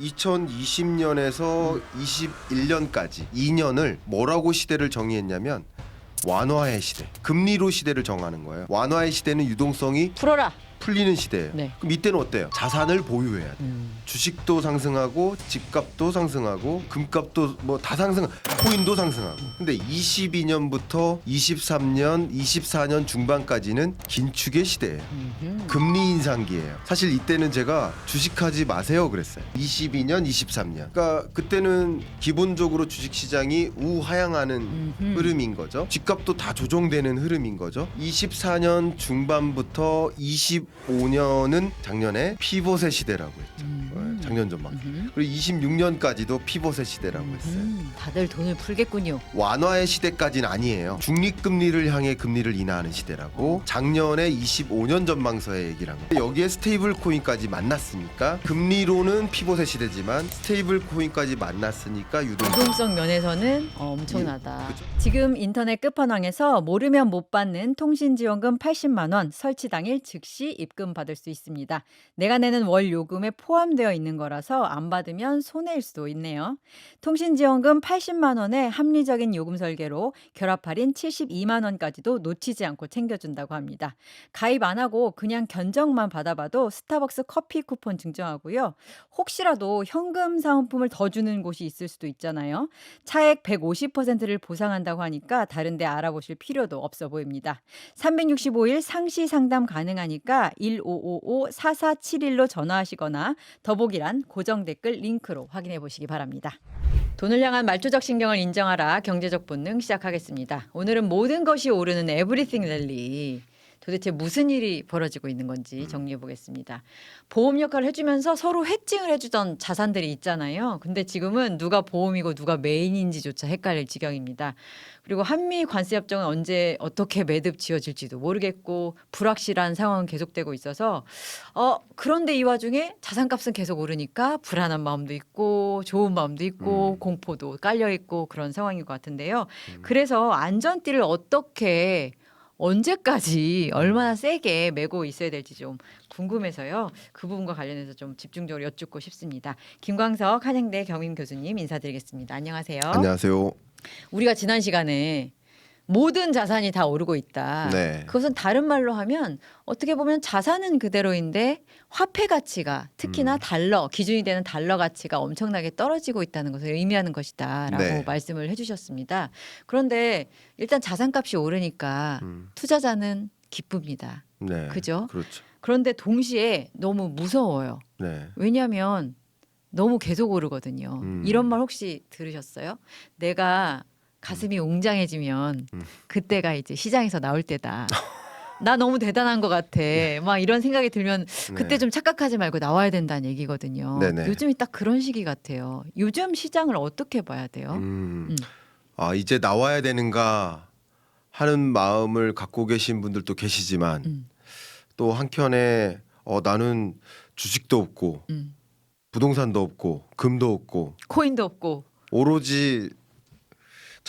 2020년에서 21년까지 2년을 뭐라고 시대를 정의했냐면 완화의 시대, 금리로 시대를 정하는 거예요. 완화의 시대는 유동성이 풀어라. 풀리는 시대예요. 네. 그럼 이때는 어때요? 자산을 보유해야 돼. 음. 주식도 상승하고 집값도 상승하고 금값도 뭐 다 상승, 코인도 상승하고. 근데 22년부터 23년, 24년 중반까지는 긴축의 시대예요. 음흠. 금리 인상기예요. 사실 이때는 제가 주식하지 마세요 그랬어요. 22년, 23년. 그러니까 그때는 기본적으로 주식 시장이 우하향하는 음흠. 흐름인 거죠. 집값도 다 조정되는 흐름인 거죠. 24년 중반부터 25 년은 작년에 피봇의 시대라고 했죠. 음. 네, 작년 전망. 음흠. 그리고 26년까지도 피봇의 시대라고 했어요. 음, 다들 돈을 풀겠군요. 완화의 시대까지는 아니에요. 중립금리를 향해 금리를 인하하는 시대라고 작년에 25년 전망서에 얘기를 한 거예요. 여기에 스테이블 코인까지 만났으니까 금리로는 피봇의 시대지만 스테이블 코인까지 만났으니까 유동 유동성 면에서는 어, 엄청나다. 지금 인터넷 끝판왕에서 모르면 못 받는 통신지원금 80만 원 설치 당일 즉시 입금 받을 수 있습니다. 내가 내는 월 요금에 포함되어 있는 거라서 안 받으면 손해일 수도 있네요. 통신 지원금 80만 원에 합리적인 요금 설계로 결합 할인 72만 원까지도 놓치지 않고 챙겨준다고 합니다. 가입 안 하고 그냥 견적만 받아봐도 스타벅스 커피 쿠폰 증정하고요. 혹시라도 현금 사은품을 더 주는 곳이 있을 수도 있잖아요. 차액 150%를 보상한다고 하니까 다른 데 알아보실 필요도 없어 보입니다. 365일 상시 상담 가능하니까 1555-4471로 전화하시거나 더보기란 고정 댓글 링크로 확인해 보시기 바랍니다. 돈을 향한 말조적 신경을 인정하라 경제적 본능 시작하겠습니다. 오늘은 모든 것이 오르는 에브리띵 랠리. 도대체 무슨 일이 벌어지고 있는 건지 정리해 보겠습니다. 보험 역할을 해주면서 서로 해칭을 해주던 자산들이 있잖아요. 근데 지금은 누가 보험이고 누가 메인인지조차 헷갈릴 지경입니다. 그리고 한미 관세 협정은 언제 어떻게 매듭 지어질지도 모르겠고 불확실한 상황은 계속되고 있어서 어 그런데 이 와중에 자산값은 계속 오르니까 불안한 마음도 있고 좋은 마음도 있고 음. 공포도 깔려 있고 그런 상황인 것 같은데요. 음. 그래서 안전띠를 어떻게 언제까지 얼마나 세게 메고 있어야 될지 좀 궁금해서요. 그 부분과 관련해서 좀 집중적으로 여쭙고 싶습니다. 김광석 한양대 경임 교수님 인사드리겠습니다. 안녕하세요. 안녕하세요. 우리가 지난 시간에 모든 자산이 다 오르고 있다. 네. 그것은 다른 말로 하면 어떻게 보면 자산은 그대로인데 화폐 가치가 특히나 음. 달러 기준이 되는 달러 가치가 엄청나게 떨어지고 있다는 것을 의미하는 것이다라고 네. 말씀을 해주셨습니다. 그런데 일단 자산값이 오르니까 음, 투자자는 기쁩니다. 네. 그죠? 그렇죠. 그런데 동시에 너무 무서워요. 네. 왜냐하면 너무 계속 오르거든요. 음. 이런 말 혹시 들으셨어요? 내가 가슴이 웅장해지면 음. 그때가 이제 시장에서 나올 때다. 나 너무 대단한 것 같아. 막 이런 생각이 들면 그때 네. 좀 착각하지 말고 나와야 된다는 얘기거든요. 네네. 요즘이 딱 그런 시기 같아요. 요즘 시장을 어떻게 봐야 돼요? 음. 음. 아 이제 나와야 되는가 하는 마음을 갖고 계신 분들도 계시지만 음, 또 한켠에 어 나는 주식도 없고 음. 부동산도 없고 금도 없고 코인도 없고. 오로지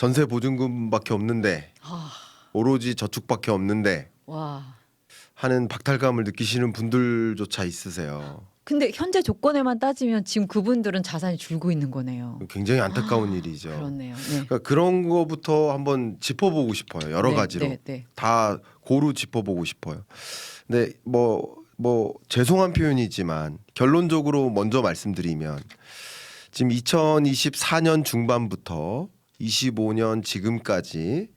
전세 보증금밖에 없는데 아, 오로지 저축밖에 없는데 와. 하는 박탈감을 느끼시는 분들조차 있으세요. 근데 현재 조건에만 따지면 지금 그분들은 자산이 줄고 있는 거네요. 굉장히 안타까운 아, 일이죠. 그렇네요. 네. 그러니까 그런 거부터 한번 짚어보고 싶어요. 여러 네, 가지로 네, 네. 다 고루 짚어보고 싶어요. 근데 뭐 뭐 죄송한 표현이지만 결론적으로 먼저 말씀드리면 지금 2024년 중반부터 25년 지금까지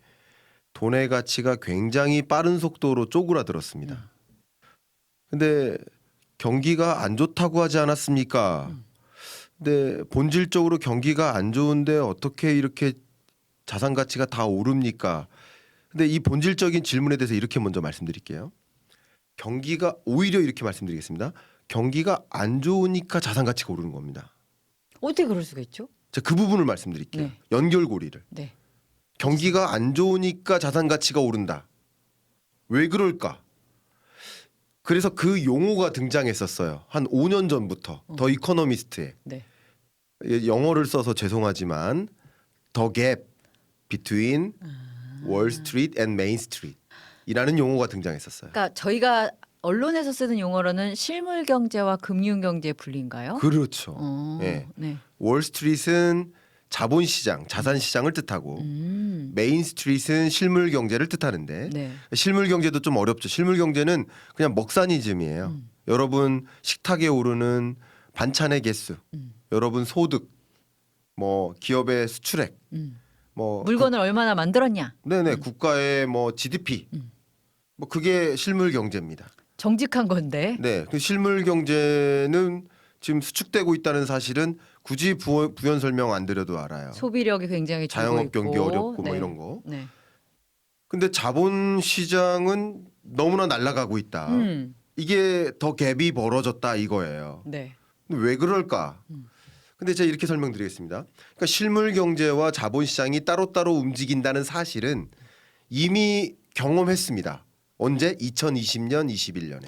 돈의 가치가 굉장히 빠른 속도로 쪼그라들었습니다. 근데 경기가 안 좋다고 하지 않았습니까? 근데 본질적으로 경기가 안 좋은데 어떻게 이렇게 자산 가치가 다 오릅니까? 근데 이 본질적인 질문에 대해서 이렇게 먼저 말씀드릴게요. 경기가 오히려 이렇게 말씀드리겠습니다. 경기가 안 좋으니까 자산 가치가 오르는 겁니다. 어떻게 그럴 수가 있죠? 자, 그 부분을 말씀드릴게요. 네. 연결고리를. 네. 경기가 안 좋으니까 자산 가치가 오른다. 왜 그럴까? 그래서 그 용어가 등장했었어요. 한 5년 전부터 더 이코노미스트에 네. 예, 영어를 써서 죄송하지만 the gap between Wall Street and Main Street 이라는 용어가 등장했었어요. 그러니까 저희가 언론에서 쓰는 용어로는 실물 경제와 금융 경제 분리인가요? 그렇죠. 어, 예. 네. 월스트리트는 자본 시장, 자산 시장을 뜻하고 음. 메인 스트리트는 실물 경제를 뜻하는데 네. 실물 경제도 좀 어렵죠. 실물 경제는 그냥 먹사니즘이에요. 음. 여러분 식탁에 오르는 반찬의 개수, 음. 여러분 소득, 뭐 기업의 수출액, 음. 뭐 물건을 얼마나 만들었냐? 국, 네네 국가의 뭐 GDP, 음. 뭐 그게 실물 경제입니다. 정직한 건데. 네, 그 실물 경제는 지금 수축되고 있다는 사실은 굳이 부, 부연 설명 안 드려도 알아요. 소비력이 굉장히 줄고 자영업 있고. 경기 어렵고 뭐 네. 이런 거. 네. 근데 자본 시장은 너무나 날아가고 있다. 음. 이게 더 갭이 벌어졌다 이거예요. 네. 근데 왜 그럴까? 음. 근데 제가 이렇게 설명드리겠습니다. 그러니까 실물 경제와 자본 시장이 따로따로 움직인다는 사실은 이미 경험했습니다. 언제? 2020년, 21년에.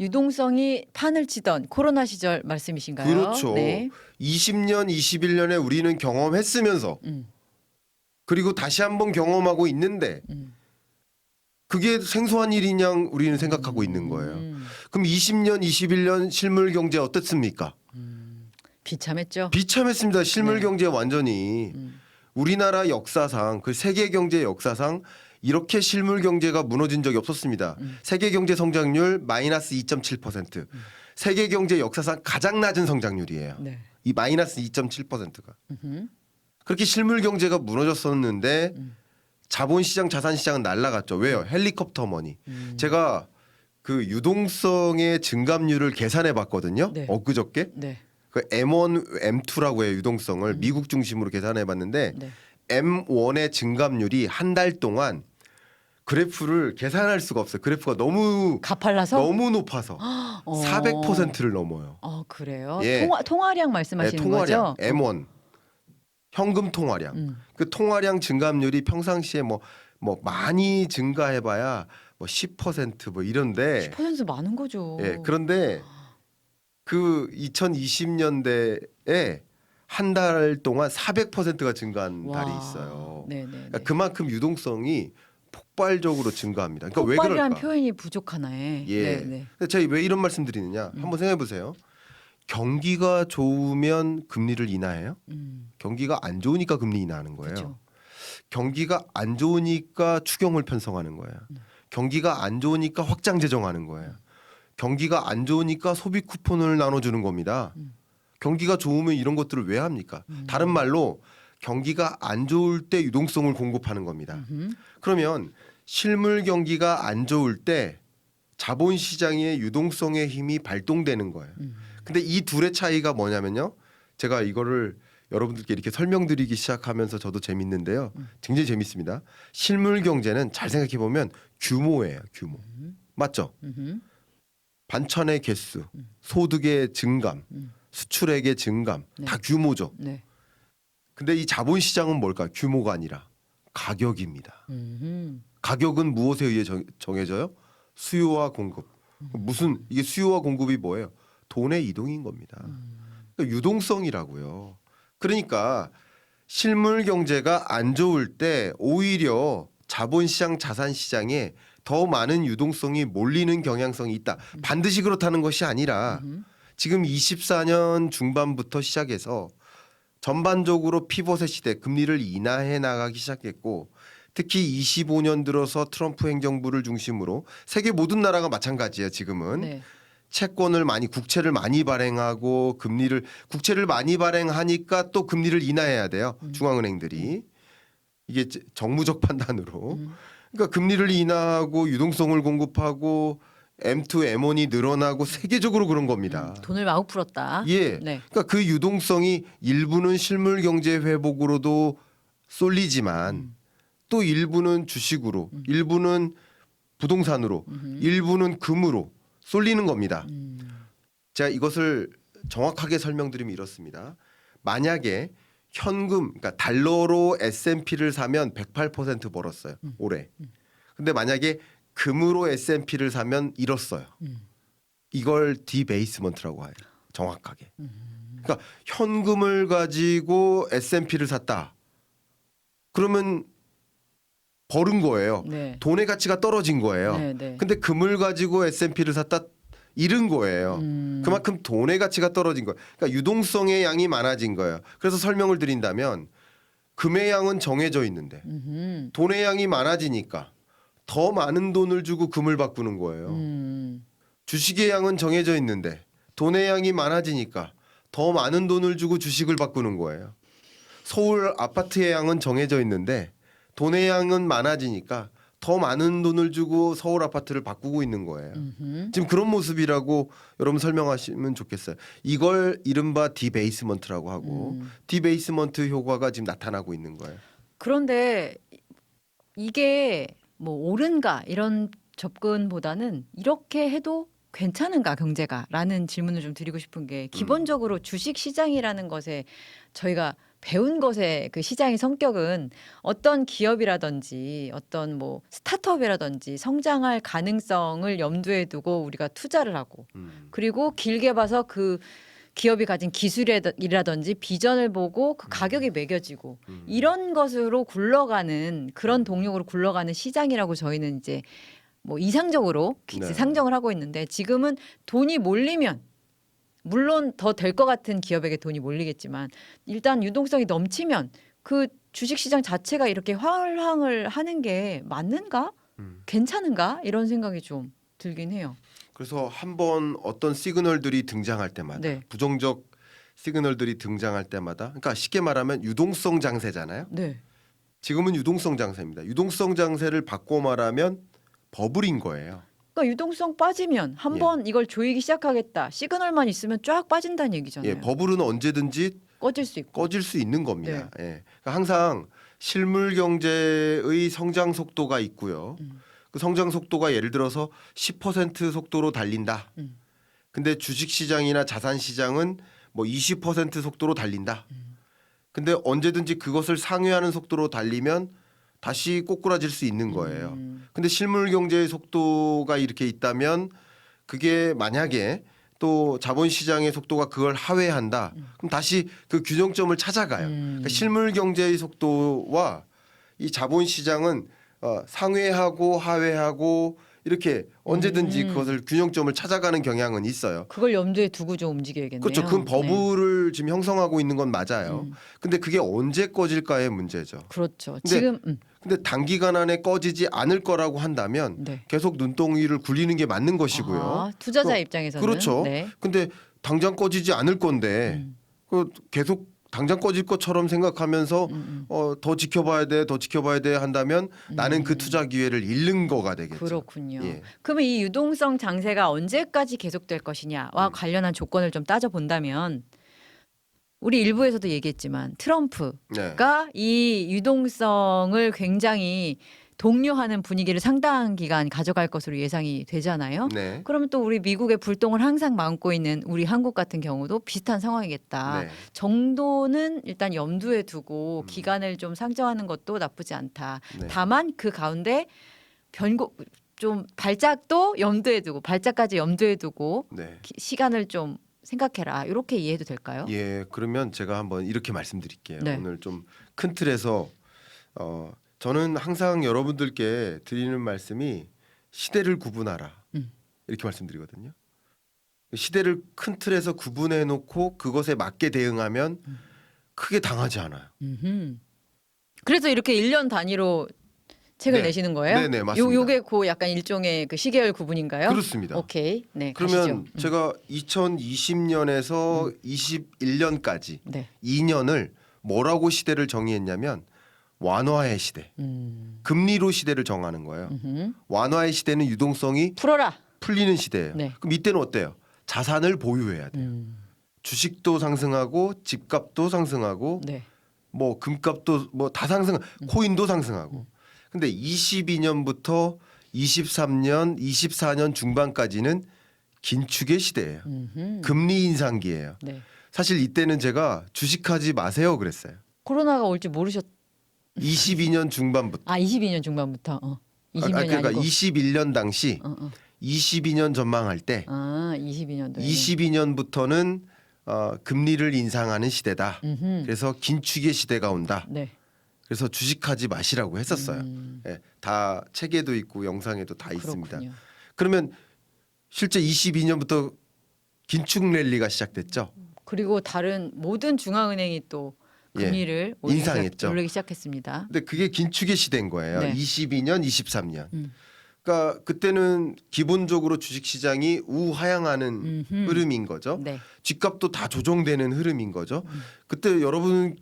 유동성이 판을 치던 코로나 시절 말씀이신가요? 그렇죠. 네. 20년, 21년에 우리는 경험했으면서 음. 그리고 다시 한번 경험하고 있는데 음. 그게 생소한 일이냐 우리는 생각하고 있는 거예요. 음. 그럼 20년, 21년 실물 경제 어땠습니까? 비참했죠. 비참했습니다. 실물 네. 경제 완전히 음. 우리나라 역사상 그 세계 경제 역사상 이렇게 실물 경제가 무너진 적이 없었습니다. 음. 세계 경제 성장률 마이너스 2.7%. 세계 경제 역사상 가장 낮은 성장률이에요. 네. 이 마이너스 2.7%가. 음흠. 그렇게 실물 경제가 무너졌었는데 음. 자본 시장, 자산 시장은 날라갔죠. 왜요? 헬리콥터 머니. 음. 제가 그 유동성의 증감률을 계산해 봤거든요. 네. 엊그저께. 네. 그 M1, M2라고 해요. 유동성을 미국 중심으로 계산해 봤는데 네. M1의 증감률이 한 달 동안 그래프를 계산할 수가 없어요. 그래프가 너무 가팔라서 너무 높아서 어. 400%를 넘어요. 어 그래요. 예. 통화, 통화량 네, 말씀하시는 통화량 거죠? M1 현금 통화량. 음. 그 통화량 증감률이 평상시에 뭐 뭐 많이 증가해봐야 뭐 10%뭐 이런데 10% 많은 거죠. 예 그런데 그 2020년대에 한 달 동안 400%가 증가한 와. 달이 있어요. 네네. 그러니까 그만큼 유동성이 폭발적으로 증가합니다. 그러니까 왜 폭발이란 그럴까? 표현이 부족하네. 예. 네네. 근데 제가 왜 이런 말씀 드리느냐? 음. 한번 생각해 보세요. 경기가 좋으면 금리를 인하해요. 음. 경기가 안 좋으니까 금리 인하하는 거예요. 그렇죠. 경기가 안 좋으니까 추경을 편성하는 거예요. 음. 경기가 안 좋으니까 확장 재정하는 거예요. 경기가 안 좋으니까 소비 쿠폰을 나눠주는 겁니다. 음. 경기가 좋으면 이런 것들을 왜 합니까? 음. 다른 말로 경기가 안 좋을 때 유동성을 공급하는 겁니다. 음흠. 그러면 실물 경기가 안 좋을 때 자본 시장의 유동성의 힘이 발동되는 거예요. 음. 근데 이 둘의 차이가 뭐냐면요. 제가 이거를 여러분들께 이렇게 설명드리기 시작하면서 저도 재밌는데요. 음. 굉장히 재밌습니다. 실물 경제는 잘 생각해 보면 규모예요, 규모. 맞죠? 음흠. 반찬의 개수, 소득의 증감, 음. 수출액의 증감 네. 다 규모죠. 네. 근데 이 자본 시장은 뭘까? 규모가 아니라 가격입니다. 음흠. 가격은 무엇에 의해 정, 정해져요? 수요와 공급. 무슨 이게 수요와 공급이 뭐예요? 돈의 이동인 겁니다. 그러니까 유동성이라고요. 그러니까 실물 경제가 안 좋을 때 오히려 자본시장, 자산시장에 더 많은 유동성이 몰리는 경향성이 있다. 반드시 그렇다는 것이 아니라. 지금 24년 중반부터 시작해서 전반적으로 피벗의 시대 금리를 인하해 나가기 시작했고 특히 25년 들어서 트럼프 행정부를 중심으로 세계 모든 나라가 마찬가지예요 지금은 네. 채권을 많이 국채를 많이 발행하고 금리를 국채를 많이 발행하니까 또 금리를 인하해야 돼요 중앙은행들이 이게 제- 정무적 판단으로 음. 그러니까 금리를 인하하고 유동성을 공급하고 M2, M1이 늘어나고 세계적으로 그런 겁니다. 돈을 마구 풀었다. 예. 네. 그러니까 그 유동성이 일부는 실물 경제 회복으로도 쏠리지만 음. 또 일부는 주식으로, 일부는 부동산으로, 음흠. 일부는 금으로 쏠리는 겁니다. 음. 제가 이것을 정확하게 설명드리면 이렇습니다. 만약에 현금, 그러니까 달러로 S&P를 사면 108% 벌었어요. 음. 올해. 근데 만약에 금으로 S&P를 사면 잃었어요. 음. 이걸 디베이스먼트라고 해요. 정확하게. 음. 그러니까 현금을 가지고 S&P를 샀다. 그러면 벌은 거예요. 네. 돈의 가치가 떨어진 거예요. 네, 네. 근데 금을 가지고 S&P를 샀다 잃은 거예요. 음. 그만큼 돈의 가치가 떨어진 거예요. 그러니까 유동성의 양이 많아진 거예요. 그래서 설명을 드린다면 금의 양은 정해져 있는데 음흠. 돈의 양이 많아지니까 더 많은 돈을 주고 금을 바꾸는 거예요. 음. 주식의 양은 정해져 있는데 돈의 양이 많아지니까 더 많은 돈을 주고 주식을 바꾸는 거예요. 서울 아파트의 양은 정해져 있는데 돈의 양은 많아지니까 더 많은 돈을 주고 서울 아파트를 바꾸고 있는 거예요. 음흠. 지금 그런 모습이라고 여러분 설명하시면 좋겠어요. 이걸 이른바 디베이스먼트라고 하고 음. 디베이스먼트 효과가 지금 나타나고 있는 거예요. 그런데 이게 뭐 옳은가 이런 접근보다는 이렇게 해도 괜찮은가 경제가라는 질문을 좀 드리고 싶은 게 기본적으로 주식 시장이라는 것에 저희가 배운 것의 그 시장의 성격은 어떤 기업이라든지 어떤 뭐 스타트업이라든지 성장할 가능성을 염두에 두고 우리가 투자를 하고 음. 그리고 길게 봐서 그 기업이 가진 기술이라든지 비전을 보고 그 가격이 매겨지고 음. 이런 것으로 굴러가는 그런 동력으로 굴러가는 시장이라고 저희는 이제 뭐 이상적으로 기- 네. 상정을 하고 있는데 지금은 돈이 몰리면 물론 더 될 것 같은 기업에게 돈이 몰리겠지만 일단 유동성이 넘치면 그 주식 시장 자체가 이렇게 활황을 하는 게 맞는가? 음. 괜찮은가? 이런 생각이 좀 들긴 해요. 그래서 한번 어떤 시그널들이 등장할 때마다 네. 부정적 시그널들이 등장할 때마다 그러니까 쉽게 말하면 유동성 장세잖아요. 네. 지금은 유동성 장세입니다. 유동성 장세를 바꿔 말하면 버블인 거예요. 그러니까 유동성 빠지면 한 예. 번 이걸 조이기 시작하겠다. 시그널만 있으면 쫙 빠진다는 얘기잖아요. 예, 버블은 언제든지 꺼질 수 있고. 꺼질 수 있는 겁니다. 네. 예. 그러니까 항상 실물 경제의 성장 속도가 있고요. 음. 그 성장 속도가 예를 들어서 10% 속도로 달린다. 음. 근데 주식 시장이나 자산 시장은 뭐 20% 속도로 달린다. 음. 근데 언제든지 그것을 상회하는 속도로 달리면 다시 꼬꾸라질 수 있는 거예요. 음. 근데 실물 경제의 속도가 이렇게 있다면 그게 만약에 또 자본 시장의 속도가 그걸 하회한다. 그럼 다시 그 균형점을 찾아가요. 음. 그러니까 실물 경제의 속도와 이 자본 시장은 어, 상회하고 하회하고 이렇게 언제든지 음. 그것을 균형점을 찾아가는 경향은 있어요. 그걸 염두에 두고 좀 움직여야겠네요. 그렇죠. 그 버블을 지금 형성하고 있는 건 네. 맞아요. 음. 근데 그게 언제 꺼질까의 문제죠. 그렇죠. 근데- 지금 음. 근데 단기간 안에 꺼지지 않을 거라고 한다면 네. 계속 눈덩이를 굴리는 게 맞는 것이고요. 아, 투자자 그- 입장에서는 그렇죠. 네. 근데 당장 꺼지지 않을 건데 음. 그 계속 당장 꺼질 것처럼 생각하면서 음, 음. 어, 더 지켜봐야 돼, 더 지켜봐야 돼 한다면 나는 그 음. 투자 기회를 잃는 거가 되겠죠. 그렇군요. 예. 그러면 이 유동성 장세가 언제까지 계속될 것이냐와 음. 관련한 조건을 좀 따져 본다면 우리 일부에서도 얘기했지만 트럼프 네. 가이 유동성을 굉장히 독려하는 분위기를 상당한 기간 가져갈 것으로 예상이 되잖아요. 네. 그러면 또 우리 미국의 불똥을 항상 막고 있는 우리 한국 같은 경우도 비슷한 상황이겠다. 네. 정도는 일단 염두에 두고 음. 기간을 좀 상정하는 것도 나쁘지 않다. 네. 다만 그 가운데 변곡 좀 발작도 염두에 두고 발작까지 염두에 두고 네. 기- 시간을 좀 생각해라. 이렇게 이해해도 될까요? 예, 그러면 제가 한번 이렇게 말씀드릴게요. 네. 오늘 좀 큰 틀에서 어, 저는 항상 여러분들께 드리는 말씀이 시대를 구분하라 음. 이렇게 말씀드리거든요. 시대를 큰 틀에서 구분해 놓고 그것에 맞게 대응하면 음. 크게 당하지 않아요. 음흠. 그래서 이렇게 1년 단위로 책을 네. 내시는 거예요? 네, 네, 맞습니다. 요 요게 그 약간 일종의 그 시계열 구분인가요? 그렇습니다. 오케이. 네. 그러면 가시죠. 음. 제가 2020년에서 21년까지 네. 2년을 뭐라고 시대를 정의했냐면 완화의 시대, 음. 금리로 시대를 정하는 거예요. 음흠. 완화의 시대는 유동성이 풀어라. 풀리는 시대예요. 네. 그럼 이때는 어때요? 자산을 보유해야 돼요. 음. 주식도 상승하고 집값도 상승하고 네. 뭐 금값도 뭐 다 상승, 음. 코인도 상승하고. 근데 22년부터 23년, 24년 중반까지는 긴축의 시대예요. 음흠. 금리 인상기예요. 네. 사실 이때는 제가 주식하지 마세요 그랬어요. 코로나가 올지 모르셨 22년 중반부터. 아, 22년 중반부터. 어. 아, 20년이 아, 그러니까 아니고 21년 당시 어, 어. 22년 전망할 때 아, 22년도. 22년부터는 어, 금리를 인상하는 시대다. 음흠. 그래서 긴축의 시대가 온다. 네. 그래서 주식하지 마시라고 했었어요. 음, 예, 다 책에도 있고 영상에도 다 있습니다. 그렇군요. 그러면 실제 22년부터 긴축 랠리가 시작됐죠. 그리고 다른 모든 중앙은행이 또 예, 금리를 올리기 인상했죠. 올리기 시작했습니다. 근데 그게 긴축의 시대인 거예요. 네. 22년, 23년. 음. 그러니까 그때는 기본적으로 주식 시장이 우하향하는 음흠. 흐름인 거죠. 네. 집값도 다 조정되는 흐름인 거죠. 음. 그때 여러분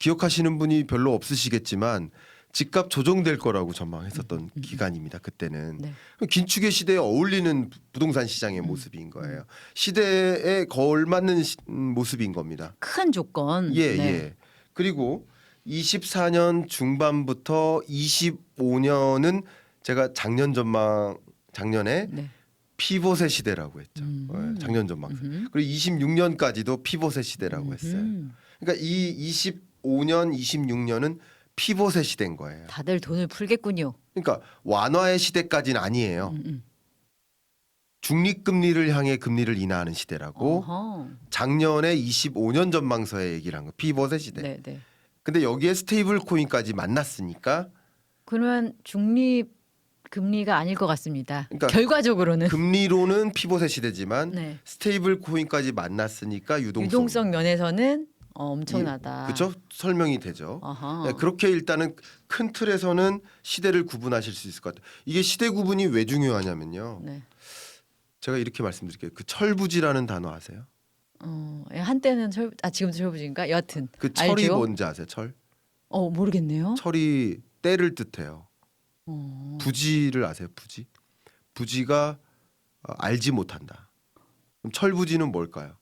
기억하시는 분이 별로 없으시겠지만 집값 조정될 거라고 전망했었던 기간입니다. 그때는 음, 네. 긴축의 시대에 어울리는 부- 부동산 음. 시장의 모습인 거예요. 시대에 걸맞는 시- 음, 모습인 겁니다. 큰 조건. 예, 네. 예. 그리고 24년 중반부터 25년은 제가 작년 전망 작년에 네. 피봇의 시대라고 했죠. 음. 예, 작년 전망. 음흠. 그리고 26년까지도 피봇의 시대라고 했어요. 음흠. 그러니까 이 25년, 26년은 피봇의 시대인 거예요. 다들 돈을 풀겠군요. 그러니까 완화의 시대까지는 아니에요. 음, 음. 중립금리를 향해 금리를 인하하는 시대라고 어허. 작년에 25년 전망서에 얘기를 한 거. 피봇의 시대. 네, 네. 근데 여기에 스테이블 코인까지 만났으니까 그러면 중립 금리가 아닐 것 같습니다. 그러니까 결과적으로는 금리로는 피봇의 시대지만 네. 스테이블 코인까지 만났으니까 유동성. 유동성 면에서는 어, 엄청나다. 그죠? 설명이 되죠. 어허. 네, 그렇게 일단은 큰 틀에서는 시대를 구분하실 수 있을 것 같아요. 이게 시대 구분이 왜 중요하냐면요. 네. 제가 이렇게 말씀드릴게요. 그 철부지라는 단어 아세요? 어, 예, 한때는 철, 아 지금도 철부지인가? 여하튼 그 철이 알죠? 뭔지 아세요? 철? 어 모르겠네요. 철이 때를 뜻해요. 어, 부지를 아세요? 부지? 부지가 어, 알지 못한다. 그럼 철부지는 뭘까요?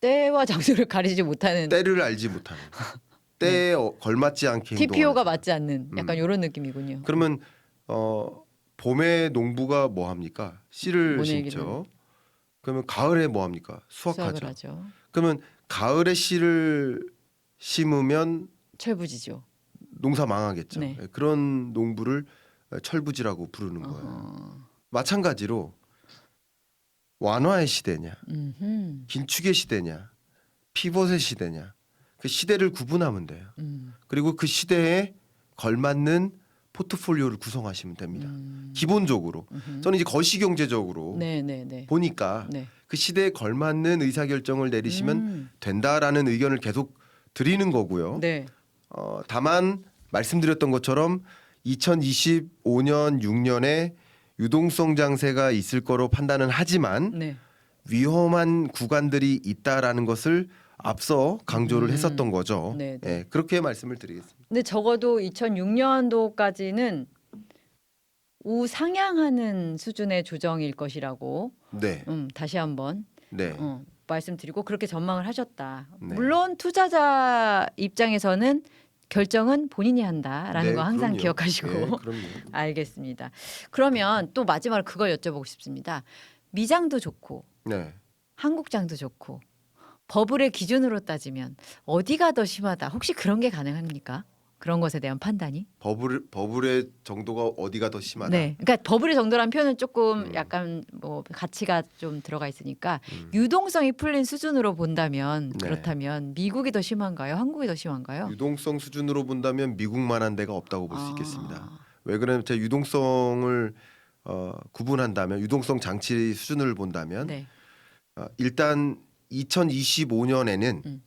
때와 장소를 가리지 못하는 때를 알지 못하는. 때에 어, 걸맞지 않게 TPO가 행동하는 사람. 맞지 않는 약간 음. 이런 느낌이군요. 그러면 어 봄에 농부가 뭐 합니까? 씨를 모내기는. 심죠. 그러면 가을에 뭐 합니까? 수확하죠. 하죠. 그러면 가을에 씨를 심으면 철부지죠. 농사 망하겠죠. 네. 예, 그런 농부를 철부지라고 부르는 거예요. 어허. 마찬가지로 완화의 시대냐, 음흠. 긴축의 시대냐, 피벗의 시대냐, 그 시대를 구분하면 돼요. 음. 그리고 그 시대에 걸맞는 포트폴리오를 구성하시면 됩니다. 음. 기본적으로 음흠. 저는 이제 거시 경제적으로 네, 네, 네. 보니까 네. 그 시대에 걸맞는 의사 결정을 내리시면 음. 된다라는 의견을 계속 드리는 거고요. 네. 어, 다만 말씀드렸던 것처럼 2025년 6년에 유동성 장세가 있을 거로 판단은 하지만 네. 위험한 구간들이 있다라는 것을 앞서 강조를 음. 했었던 거죠. 네, 네. 예, 그렇게 말씀을 드리겠습니다. 근데 적어도 2006년도까지는 우상향하는 수준의 조정일 것이라고 네, 음, 다시 한번 네, 어, 말씀드리고 그렇게 전망을 하셨다. 네. 물론 투자자 입장에서는 결정은 본인이 한다라는 네, 거 항상 그럼요. 기억하시고 예, 그럼요. 알겠습니다. 그러면 또 마지막으로 그걸 여쭤보고 싶습니다. 미장도 좋고 네, 한국장도 좋고 버블의 기준으로 따지면 어디가 더 심하다? 혹시 그런 게 가능합니까? 그런 것에 대한 판단이? 버블 버블의 정도가 어디가 더 심하다. 네. 그러니까 버블의 정도란 표현은 조금 음. 약간 뭐 가치가 좀 들어가 있으니까 음. 유동성이 풀린 수준으로 본다면 네. 그렇다면 미국이 더 심한가요? 한국이 더 심한가요? 유동성 수준으로 본다면 미국만한 데가 없다고 볼수 아. 있겠습니다. 왜 그러냐면 제가 유동성을 어, 구분한다면 유동성 장치 수준을 본다면 네. 어, 일단 2025년에는 음.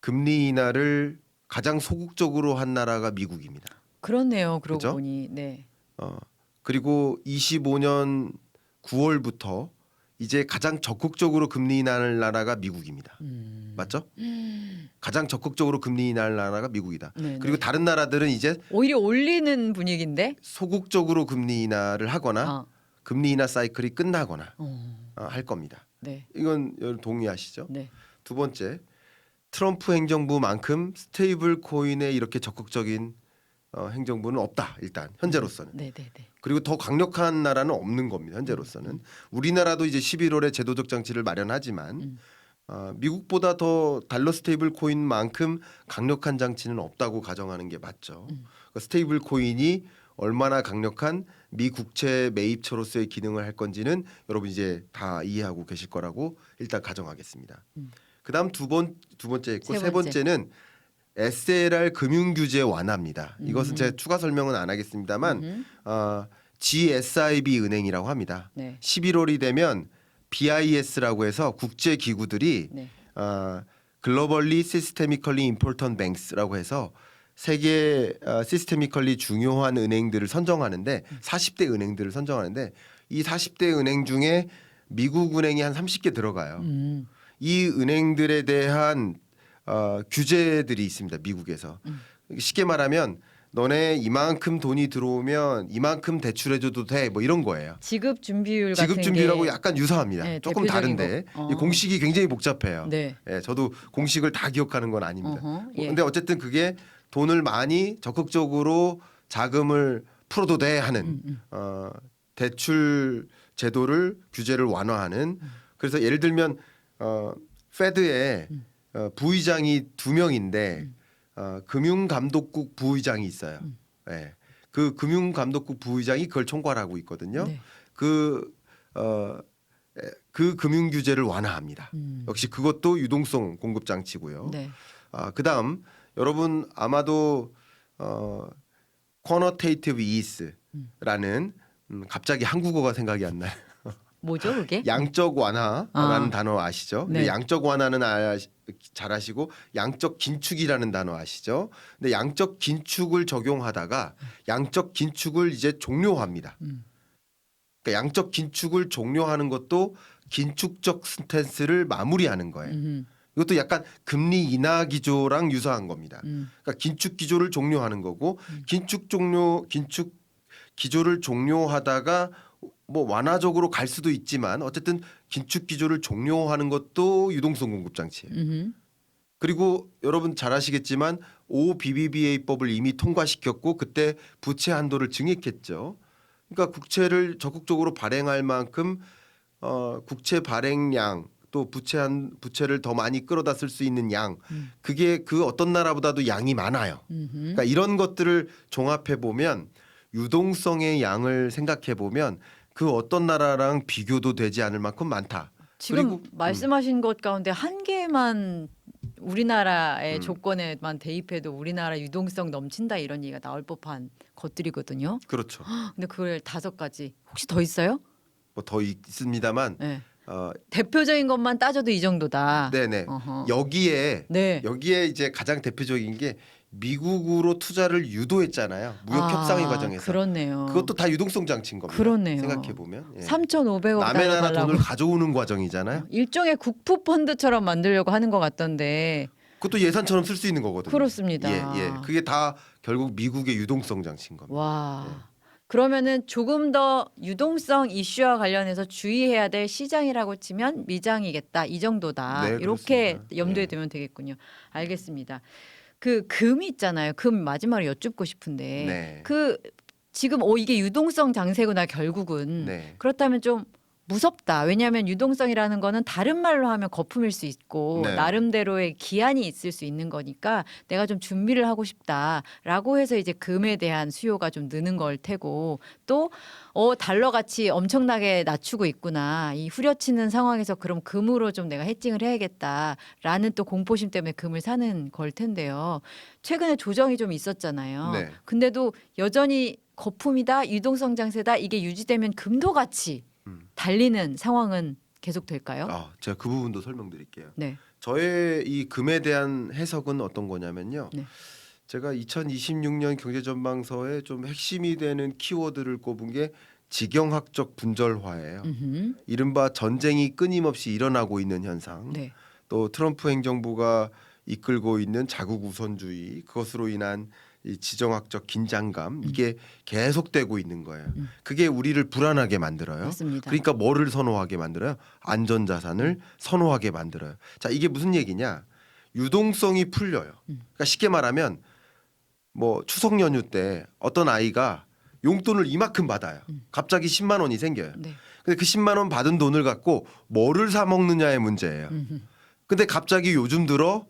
금리 인하를 가장 소극적으로 한 나라가 미국입니다. 그렇네요. 그러고 그죠? 보니 네. 어, 그리고 25년 9월부터 이제 가장 적극적으로 금리 인하할 나라가 미국입니다. 음. 맞죠? 음. 가장 적극적으로 금리 인하할 나라가 미국이다. 네, 그리고 네. 다른 나라들은 이제 오히려 올리는 분위기인데. 소극적으로 금리 인하를 하거나 어. 금리 인하 사이클이 끝나거나 어. 어, 할 겁니다. 네. 이건 여러분 동의하시죠? 네. 두 번째 트럼프 행정부만큼 스테이블 코인에 이렇게 적극적인 어, 행정부는 없다 일단 현재로서는 네, 네, 네. 그리고 더 강력한 나라는 없는 겁니다 현재로서는 우리나라도 이제 11월에 제도적 장치를 마련하지만 음. 어, 미국보다 더 달러 스테이블 코인만큼 강력한 장치는 없다고 가정하는 게 맞죠 음. 그 스테이블 코인이 얼마나 강력한 미 국채 매입처로서의 기능을 할 건지는 여러분 이제 다 이해하고 계실 거라고 일단 가정하겠습니다. 음. 그다음 두 번 두 번째 있고 세세 번째. 번째 는 SLR 금융 규제 완화입니다. 이것은 음. 제가 추가 설명은 안 하겠습니다만 음흠. 어, GSIB 은행이라고 합니다. 네. 11월이 되면 BIS라고 해서 국제 기구들이 네. 어, 글로벌리 시스테미컬리 임포턴 뱅스라고 해서 세계 어, 시스테미컬리 중요한 은행들을 선정하는데 40대 은행들을 선정하는데 이 40대 은행 중에 미국 은행이 한 30개 들어가요. 음. 이 은행들에 대한 어, 규제들이 있습니다. 미국에서 음. 쉽게 말하면 너네 이만큼 돈이 들어오면 이만큼 대출해줘도 돼 뭐 이런 거예요. 지급 준비율 지급 게 약간 유사합니다. 네, 조금 다른데 거. 어. 이 공식이 굉장히 복잡해요. 네. 예, 저도 공식을 다 기억하는 건 아닙니다. 어허, 예. 근데 어쨌든 그게 돈을 많이 적극적으로 자금을 풀어도 돼 하는 음, 음. 어, 대출 제도를 규제를 완화하는 음. 그래서 예를 들면 어, 페드에 음. 어, 부의장이 두 명인데 어, 금융감독국 부의장이 있어요. 음. 예. 그 금융감독국 부의장이 그걸 총괄하고 있거든요. 네. 그 어, 에, 그 금융 규제를 완화합니다. 음. 역시 그것도 유동성 공급 장치고요. 네. 아, 그다음 여러분 아마도 어 quantitative ease라는 음, 갑자기 한국어가 생각이 안 나요. 뭐죠, 그게? 양적 완화라는 아. 단어 아시죠? 근데 네. 양적 완화는 아, 잘 아시고 양적 긴축이라는 단어 아시죠? 근데 양적 긴축을 적용하다가 양적 긴축을 이제 종료합니다. 음. 그러니까 양적 긴축을 종료하는 것도 긴축적 스탠스를 마무리하는 거예요. 음흠. 이것도 약간 금리 인하 기조랑 유사한 겁니다. 음. 그러니까 긴축 기조를 종료하는 거고 긴축 종료 긴축 기조를 종료하다가 뭐 완화적으로 갈 수도 있지만 어쨌든 긴축 기조를 종료하는 것도 유동성 공급 장치예요. 음흠. 그리고 여러분 잘 아시겠지만 OBBBA법을 이미 통과시켰고 그때 부채 한도를 증액했죠. 그러니까 국채를 적극적으로 발행할 만큼 어, 국채 발행량 또 부채 한 부채를 더 많이 끌어다 쓸 수 있는 양 음. 그게 그 어떤 나라보다도 양이 많아요. 음흠. 그러니까 이런 것들을 종합해 보면 유동성의 양을 생각해 보면 그 어떤 나라랑 비교도 되지 않을 만큼 많다. 지금 그리고- 말씀하신 것 가운데 한 개만 우리나라의 음. 조건에만 대입해도 우리나라 유동성 넘친다 이런 얘기가 나올 법한 것들이거든요. 그렇죠. 근데 그걸 다섯 가지 혹시 더 있어요? 뭐 더 있습니다만 네. 어, 대표적인 것만 따져도 이 정도다. 네네 어허. 여기에 네. 여기에 이제 가장 대표적인 게 미국으로 투자를 유도했잖아요. 무역 아, 협상의 과정에서 그렇네요. 그것도 다 유동성 장치인 겁니다. 그렇네요. 생각해 보면 예. 3,500억 남의 달러 나라 달라고 돈을 가져오는 과정이잖아요. 일종의 국부 펀드처럼 만들려고 하는 것 같던데 그것도 예산처럼 쓸 수 있는 거거든요. 그렇습니다. 예, 예. 그게 다 결국 미국의 유동성 장치인 겁니다. 와. 네. 그러면은 조금 더 유동성 이슈와 관련해서 주의해야 될 시장이라고 치면 미장이겠다 이 정도다 네, 이렇게 그렇습니다. 염두에 네. 두면 되겠군요. 알겠습니다. 그금 있잖아요. 금 마지막으로 여쭙고 싶은데 네. 그 지금 어 이게 유동성 장세구나 결국은 네. 그렇다면 좀 무섭다. 왜냐하면 유동성이라는 거는 다른 말로 하면 거품일 수 있고 네. 나름대로의 기한이 있을 수 있는 거니까 내가 좀 준비를 하고 싶다라고 해서 이제 금에 대한 수요가 좀 느는 걸 테고 또 어 달러 가치 엄청나게 낮추고 있구나. 이 후려치는 상황에서 그럼 금으로 좀 내가 해칭을 해야겠다라는 또 공포심 때문에 금을 사는 걸 텐데요. 최근에 조정이 좀 있었잖아요. 네. 근데도 여전히 거품이다, 유동성 장세다 이게 유지되면 금도 같이 음. 달리는 상황은 계속 될까요? 아, 제가 그 부분도 설명드릴게요. 네. 저의 이 금에 대한 해석은 어떤 거냐면요. 네. 제가 2026년 경제 전망서에 좀 핵심이 되는 키워드를 꼽은 게 지경학적 분절화예요. 음흠. 이른바 전쟁이 끊임없이 일어나고 있는 현상. 네. 또 트럼프 행정부가 이끌고 있는 자국 우선주의 그것으로 인한 이 지정학적 긴장감 이게 계속되고 있는 거예요. 음. 그게 우리를 불안하게 만들어요. 맞습니다. 그러니까 뭐를 선호하게 만들어요? 안전 자산을 선호하게 만들어요. 자, 이게 무슨 얘기냐? 유동성이 풀려요. 음. 그러니까 쉽게 말하면 뭐 추석 연휴 때 어떤 아이가 용돈을 이만큼 받아요. 음. 갑자기 10만 원이 생겨요. 네. 근데 그 10만 원 받은 돈을 갖고 뭐를 사 먹느냐의 문제예요. 음흠. 근데 갑자기 요즘 들어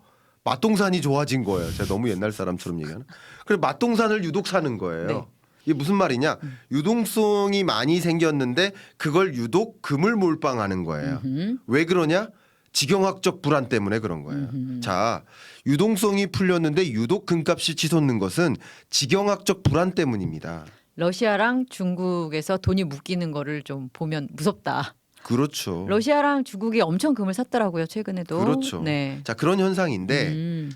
맛동산이 좋아진 거예요. 제가 너무 옛날 사람처럼 얘기하는. 그래서 맛동산을 유독 사는 거예요. 네. 이게 무슨 말이냐? 유동성이 많이 생겼는데 그걸 유독 금을 몰빵하는 거예요. 음흠. 왜 그러냐? 지경학적 불안 때문에 그런 거예요. 음흠. 자, 유동성이 풀렸는데 유독 금값이 치솟는 것은 지경학적 불안 때문입니다. 러시아랑 중국에서 돈이 묶이는 거를 좀 보면 무섭다. 그렇죠. 러시아랑 중국이 엄청 금을 샀더라고요 최근에도. 그렇죠. 네. 자, 그런 현상인데 음.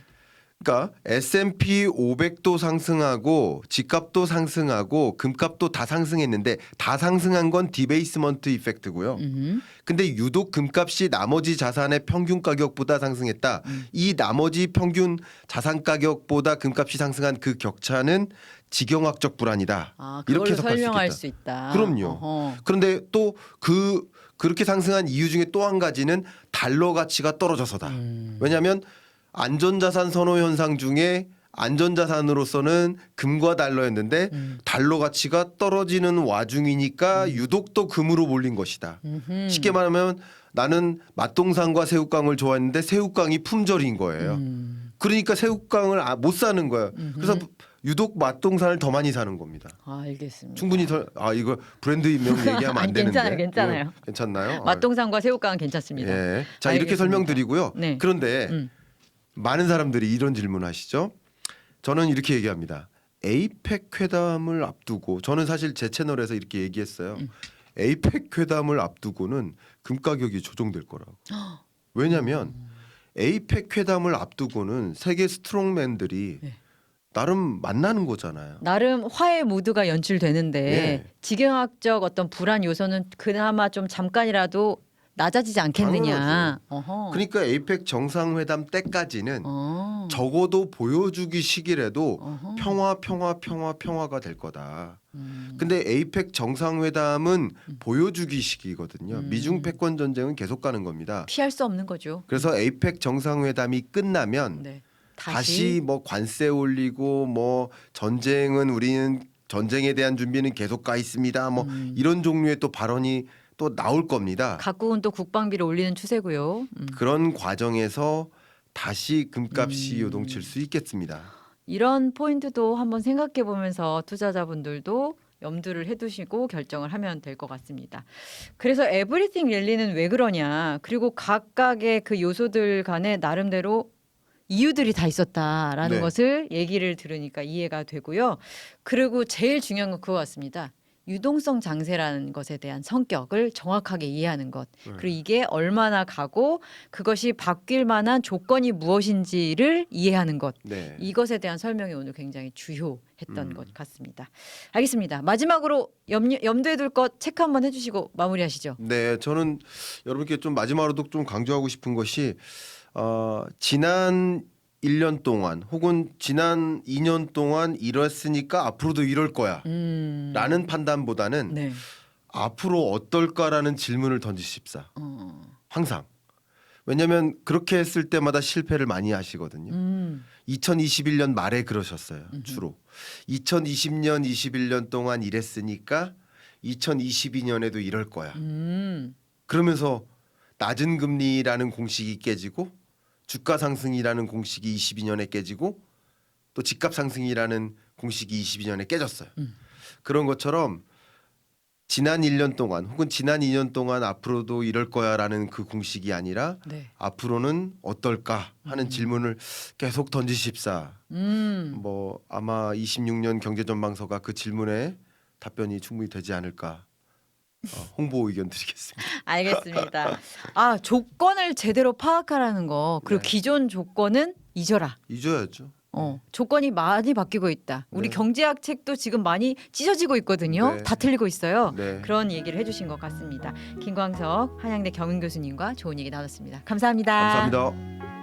그러니까 S&P 500도 상승하고 집값도 상승하고 금값도 다 상승했는데 다 상승한 건 디베이스먼트 이펙트고요. 음. 근데 유독 금값이 나머지 자산의 평균 가격보다 상승했다. 음. 이 나머지 평균 자산 가격보다 금값이 상승한 그 격차는 지경학적 불안이다. 아, 이렇게 해석할 수 설명할. 수 있다. 그럼요. 어허. 그런데 또 그 그렇게 상승한 이유 중에 또 한 가지는 달러 가치가 떨어져서다. 음. 왜냐하면 안전자산 선호 현상 중에 안전자산으로서는 금과 달러였는데 음. 달러 가치가 떨어지는 와중이니까 유독 또 금으로 몰린 것이다. 음흠. 쉽게 말하면 나는 맛동산과 새우깡을 좋아했는데 새우깡이 품절인 거예요. 음. 그러니까 새우깡을 아- 못 사는 거예요. 그래서 유독 맛동산을 더 많이 사는 겁니다. 아, 알겠습니다. 충분히 더 아 이거 브랜드 명 얘기하면 안 아니, 되는데 괜찮아요, 괜찮아요. 이거 괜찮나요? 맛동산과 새우깡은 괜찮습니다. 예. 자 알겠습니다. 이렇게 설명드리고요. 네. 그런데 음. 많은 사람들이 이런 질문하시죠. 저는 이렇게 얘기합니다. 에이펙 회담을 앞두고 저는 사실 제 채널에서 이렇게 얘기했어요. 음. 에이펙 회담을 앞두고는 금 가격이 조정될 거라고. 왜냐하면 에이펙 회담을 앞두고는 세계 스트롱맨들이 네. 나름 만나는 거잖아요. 나름 화해 무드가 연출되는데 예. 지경학적 어떤 불안 요소는 그나마 좀 잠깐이라도 낮아지지 않겠느냐. 당연하죠. 어허. 그러니까 에이펙 정상회담 때까지는 어. 적어도 보여주기 시기라도 어허. 평화 평화 평화 평화가 될 거다. 음. 근데 에이펙 정상회담은 보여주기 시기거든요. 음. 미중 패권 전쟁은 계속 가는 겁니다. 피할 수 없는 거죠. 그래서 에이펙 정상회담이 끝나면 네. 다시, 뭐 관세 올리고 뭐 전쟁은 우리는 전쟁에 대한 준비는 계속 가 있습니다. 뭐 음. 이런 종류의 또 발언이 또 나올 겁니다. 각국은 또 국방비를 올리는 추세고요. 음. 그런 과정에서 다시 금값이 음. 요동칠 수 있겠습니다. 이런 포인트도 한번 생각해 보면서 투자자분들도 염두를 해두시고 결정을 하면 될 것 같습니다. 그래서 에브리띵 랠리는 왜 그러냐? 그리고 각각의 그 요소들 간에 나름대로 이유들이 다 있었다라는 네. 것을 얘기를 들으니까 이해가 되고요. 그리고 제일 중요한 건 그거 같습니다. 유동성 장세라는 것에 대한 성격을 정확하게 이해하는 것. 네. 그리고 이게 얼마나 가고 그것이 바뀔 만한 조건이 무엇인지를 이해하는 것. 네. 이것에 대한 설명이 오늘 굉장히 주요했던 음. 것 같습니다. 알겠습니다. 마지막으로 염, 염두에 둘 것 체크 한번 해주시고 마무리하시죠. 네, 저는 여러분께 좀 마지막으로도 좀 강조하고 싶은 것이 어, 지난 1년 동안 혹은 지난 2년 동안 이랬으니까 앞으로도 이럴 거야. 음, 라는 판단보다는 네. 앞으로 어떨까라는 질문을 던지십사. 어, 항상. 왜냐하면 그렇게 했을 때마다 실패를 많이 하시거든요. 음, 2021년 말에 그러셨어요. 음흠. 주로. 2020년, 21년 동안 이랬으니까 2022년에도 이럴 거야. 음, 그러면서 낮은 금리라는 공식이 깨지고 주가 상승이라는 공식이 22년에 깨지고 또 집값 상승이라는 공식이 22년에 깨졌어요. 음. 그런 것처럼 지난 1년 동안 혹은 지난 2년 동안 앞으로도 이럴 거야라는 그 공식이 아니라 네. 앞으로는 어떨까 하는 질문을 계속 던지십사. 음, 뭐 아마 26년 경제 전망서가 그 질문에 답변이 충분히 되지 않을까. 어, 홍보 의견 드리겠습니다. 알겠습니다. 아 조건을 제대로 파악하라는 거 그리고 네. 기존 조건은 잊어라. 잊어야죠. 어, 조건이 많이 바뀌고 있다. 우리 네. 경제학 책도 지금 많이 찢어지고 있거든요. 네. 다 틀리고 있어요. 네. 그런 얘기를 해주신 것 같습니다. 김광석 한양대 경인 교수님과 좋은 얘기 나눴습니다. 감사합니다. 감사합니다.